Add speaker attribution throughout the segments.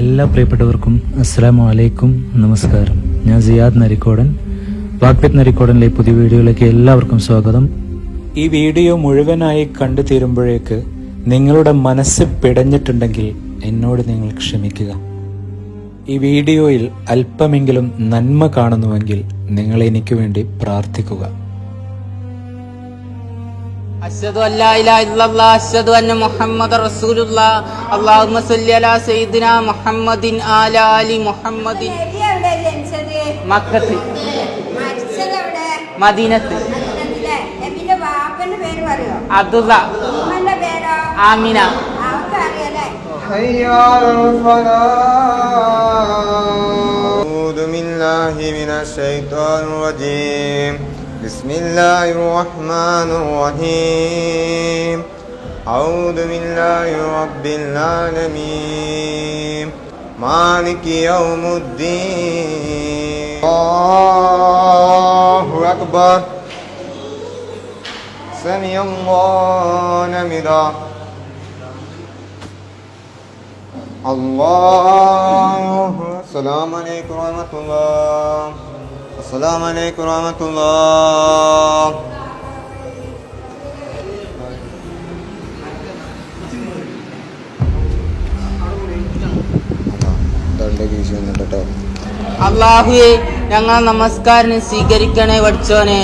Speaker 1: എല്ലാ പ്രിയപ്പെട്ടവർക്കും അസ്സാം വലൈക്കും നമസ്കാരം. ഞാൻ സിയാദ് നരിക്കോടൻ. വാക്പിത് നരിക്കോടനിലെ പുതിയ വീഡിയോയിലേക്ക് എല്ലാവർക്കും സ്വാഗതം. ഈ വീഡിയോ മുഴുവനായി കണ്ടു തീരുമ്പോഴേക്ക് നിങ്ങളുടെ മനസ്സ് പിടഞ്ഞിട്ടുണ്ടെങ്കിൽ എന്നോട് നിങ്ങൾ ക്ഷമിക്കുക. ഈ വീഡിയോയിൽ അല്പമെങ്കിലും നന്മ കാണുന്നുവെങ്കിൽ നിങ്ങൾ എനിക്ക് വേണ്ടി പ്രാർത്ഥിക്കുക.
Speaker 2: أشهد أن لا إله إلا الله أشهد أن محمد رسول الله اللهم صل على سيدنا محمد آل آل محمد
Speaker 3: നബി എവിടെ ജനിച്ചത്
Speaker 2: മക്കത്ത്
Speaker 3: മരിച്ചത് എവിടെ
Speaker 2: മദീനത്ത്
Speaker 3: മദീനത്തിലെ നബിന്റെ ബാപ്പന്റെ പേര് പറയോ
Speaker 2: അബ്ദുള്ള
Speaker 3: ഉമ്മന്റെ പേരോ
Speaker 2: ആമിന
Speaker 3: അവർക്ക് അറിയാലേ
Speaker 4: حي على الفلاح أعوذ بالله من الشيطان الرجيم بسم الله الرحمن الرحيم. أعوذ بالله رب العالمين. مالك يوم الدين. الله أكبر. سمع الله حمده الله السلام عليكم ورحمة الله. السلام عليكم ورحمة الله
Speaker 2: അള്ളാഹുവെ ഞങ്ങൾ നമസ്കാരം സ്വീകരിക്കണേ പഠിച്ചോനെ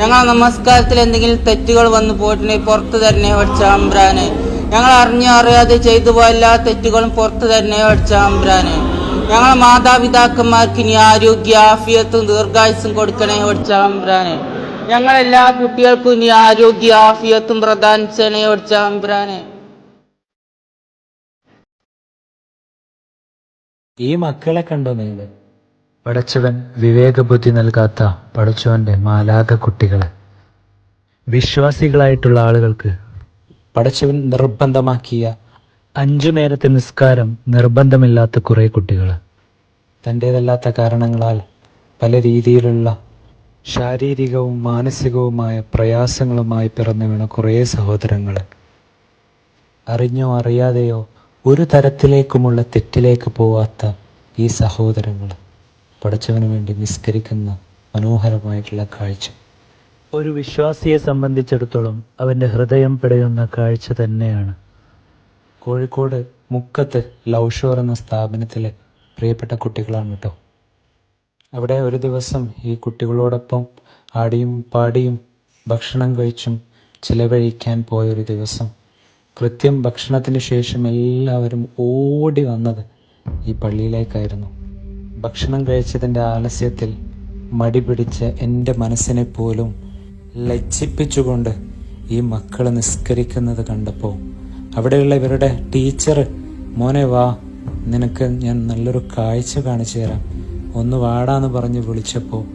Speaker 2: ഞങ്ങൾ നമസ്കാരത്തിൽ എന്തെങ്കിലും തെറ്റുകൾ വന്നു പോയിട്ടുണ്ടെങ്കിൽ പുറത്തു തരണേ പഠിച്ച അമ്പ്രാന് ഞങ്ങൾ അറിഞ്ഞോ അറിയാതെ ചെയ്തു പോയ എല്ലാ തെറ്റുകളും പുറത്തു തരണേ പഠിച്ച അമ്പ്രാന് ഞങ്ങളെ മാതാപിതാക്കന്മാർക്ക് ഇനി ആരോഗ്യ ആഫിയത്തും ദീർഘായുസും കൊടുക്കണേ ഒടിച്ചാമ്പ്രാനെ ഞങ്ങളെല്ലാ കുട്ടികൾക്കും ഇനി ആരോഗ്യ ആഫിയത്തും പ്രധാനിച്ചണേ ഒടിച്ചാമ്പ്രാനെ
Speaker 1: ഈ മക്കളെ കണ്ടോ നിങ്ങൾ? പടച്ചവൻ വിവേകബുദ്ധി നൽകാത്ത പടച്ചവന്റെ മാലാക കുട്ടികളെ. വിശ്വാസികളായിട്ടുള്ള ആളുകൾക്ക് പടച്ചവൻ നിർബന്ധമാക്കിയ അഞ്ചു നേരത്തെ നിസ്കാരം നിർബന്ധമില്ലാത്ത കുറേ കുട്ടികൾ. തന്റേതല്ലാത്ത കാരണങ്ങളാൽ പല രീതിയിലുള്ള ശാരീരികവും മാനസികവുമായ പ്രയാസങ്ങളുമായി പിറന്നു വീണ കുറേ സഹോദരങ്ങൾ. അറിഞ്ഞോ അറിയാതെയോ ഒരു തരത്തിലേക്കുമുള്ള തെറ്റിലേക്ക് പോവാത്ത ഈ സഹോദരങ്ങൾ പഠിച്ചവന് വേണ്ടി നിസ്കരിക്കുന്ന മനോഹരമായിട്ടുള്ള കാഴ്ച. ഒരു വിശ്വാസിയെ സംബന്ധിച്ചിടത്തോളം അവന്റെ ഹൃദയം പിടയുന്ന കാഴ്ച തന്നെയാണ്. കോഴിക്കോട് മുക്കത്ത് ലവ് ഷോർ എന്ന സ്ഥാപനത്തിലെ പ്രിയപ്പെട്ട കുട്ടികളാണ് കേട്ടോ. അവിടെ ഒരു ദിവസം ഈ കുട്ടികളോടൊപ്പം ആടിയും പാടിയും ഭക്ഷണം കഴിച്ചും ചിലവഴിക്കാൻ പോയൊരു ദിവസം. കൃത്യം ഭക്ഷണത്തിന് ശേഷം എല്ലാവരും ഓടി വന്നത് ഈ പള്ളിയിലേക്കായിരുന്നു. ഭക്ഷണം കഴിച്ചതിന്റെ ആലസ്യത്തിൽ മടി പിടിച്ച എന്റെ മനസ്സിനെ പോലും ലജ്ജിപ്പിച്ചുകൊണ്ട് ഈ മക്കൾ നിസ്കരിക്കുന്നത് കണ്ടപ്പോൾ അവിടെയുള്ള ഇവരുടെ ടീച്ചർ മോനെ വാ നിനക്ക് ഞാൻ നല്ലൊരു കാഴ്ച കാണിച്ചു തരാം. ഒന്ന് വാടാന്ന് പറഞ്ഞ് വിളിച്ചപ്പോൾ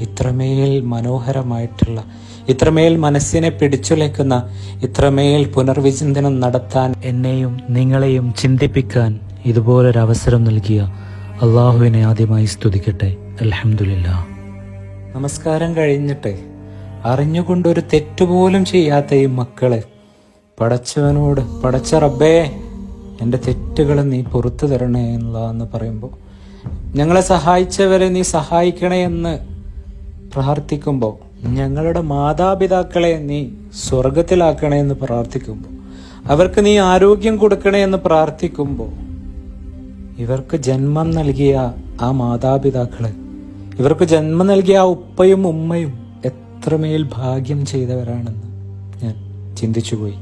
Speaker 1: ഇത്രമേൽ മനോഹരമായിട്ടുള്ള ഇത്രമേൽ മനസ്സിനെ പിടിച്ചുലയ്ക്കുന്ന ഇത്രമേൽ പുനർവിചിന്തനം നടത്താൻ എന്നെയും നിങ്ങളെയും ചിന്തിപ്പിക്കാൻ ഇതുപോലൊരവസരം നൽകിയ അള്ളാഹുവിനെ ആദ്യമായി സ്തുതിക്കട്ടെ. അലഹമില്ല നമസ്കാരം കഴിഞ്ഞിട്ട് അറിഞ്ഞുകൊണ്ടൊരു തെറ്റുപോലും ചെയ്യാത്ത ഈ മക്കളെ പടച്ചവനോട് പടച്ച റബ്ബേ എന്റെ തെറ്റുകൾ നീ പുറത്തു തരണേ എന്നുള്ളതെന്ന് പറയുമ്പോൾ ഞങ്ങളെ സഹായിച്ചവരെ നീ സഹായിക്കണേ എന്ന് പ്രാർത്ഥിക്കുമ്പോൾ ഞങ്ങളുടെ മാതാപിതാക്കളെ നീ സ്വർഗത്തിലാക്കണേ എന്ന് പ്രാർത്ഥിക്കുമ്പോൾ അവർക്ക് നീ ആരോഗ്യം കൊടുക്കണേ എന്ന് പ്രാർത്ഥിക്കുമ്പോൾ ഇവർക്ക് ജന്മം നൽകിയ ആ മാതാപിതാക്കൾ ഇവർക്ക് ജന്മം നൽകിയ ആ ഉപ്പയും ഉമ്മയും എത്രമേൽ ഭാഗ്യം ചെയ്തവരാണെന്ന് ഞാൻ ചിന്തിച്ചുപോയി.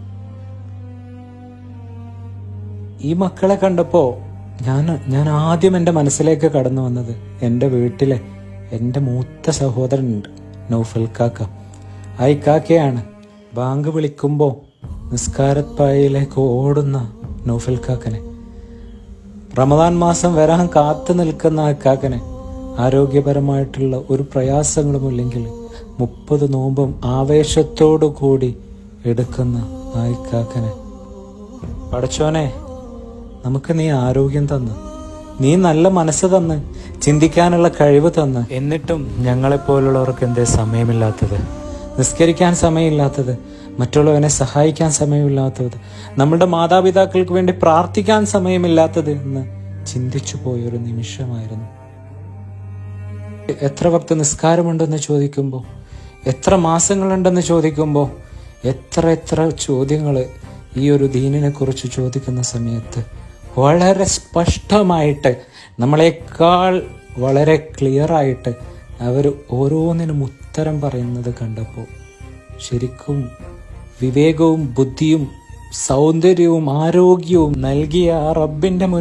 Speaker 1: ഈ മക്കളെ കണ്ടപ്പോ ഞാൻ ഞാൻ ആദ്യം എന്റെ മനസ്സിലേക്ക് കടന്നു വന്നത് എന്റെ വീട്ടിലെ എന്റെ മൂത്ത സഹോദരനുണ്ട് നൗഫൽ കാക്ക. ആ ഇക്കാക്കയാണ് ബാങ്ക് വിളിക്കുമ്പോൾ നിസ്കാരപ്പായയിലേക്ക് ഓടുന്ന നൗഫൽ കാക്കനെ. റമദാൻ മാസം വരാൻ കാത്തു നിൽക്കുന്ന ആ കാക്കനെ ആരോഗ്യപരമായിട്ടുള്ള ഒരു പ്രയാസങ്ങളുമില്ലെങ്കിൽ മുപ്പത് നോമ്പും ആവേശത്തോടു കൂടി എടുക്കുന്ന ആ ഇക്കാക്കനെ പടച്ചോനെ നമുക്ക് നീ ആരോഗ്യം തന്ന്. നീ നല്ല മനസ്സ് തന്ന്. ചിന്തിക്കാനുള്ള കഴിവ് തന്ന്. എന്നിട്ടും ഞങ്ങളെപ്പോലുള്ളവർക്ക് എന്തേ സമയമില്ലാത്തത്? നിസ്കരിക്കാൻ സമയമില്ലാത്തത്. മറ്റുള്ളവനെ സഹായിക്കാൻ സമയമില്ലാത്തത്. നമ്മുടെ മാതാപിതാക്കൾക്ക് വേണ്ടി പ്രാർത്ഥിക്കാൻ സമയമില്ലാത്തത് എന്ന് ചിന്തിച്ചു പോയൊരു നിമിഷമായിരുന്നു. എത്ര വക്ത നിസ്കാരമുണ്ടെന്ന് ചോദിക്കുമ്പോൾ എത്ര മാസങ്ങളുണ്ടെന്ന് ചോദിക്കുമ്പോൾ എത്ര എത്ര ചോദ്യങ്ങൾ ഈ ഒരു ദീനിനെ കുറിച്ച് ചോദിക്കുന്ന സമയത്ത് വളരെ സ്പഷ്ടമായിട്ട് നമ്മളെക്കാൾ വളരെ ക്ലിയറായിട്ട് അവർ ഓരോന്നിനും ഉത്തരം പറയുന്നത് കണ്ടപ്പോൾ ശരിക്കും വിവേകവും ബുദ്ധിയും സൗന്ദര്യവും ആരോഗ്യവും നൽകിയ ആ റബ്ബിന്റെ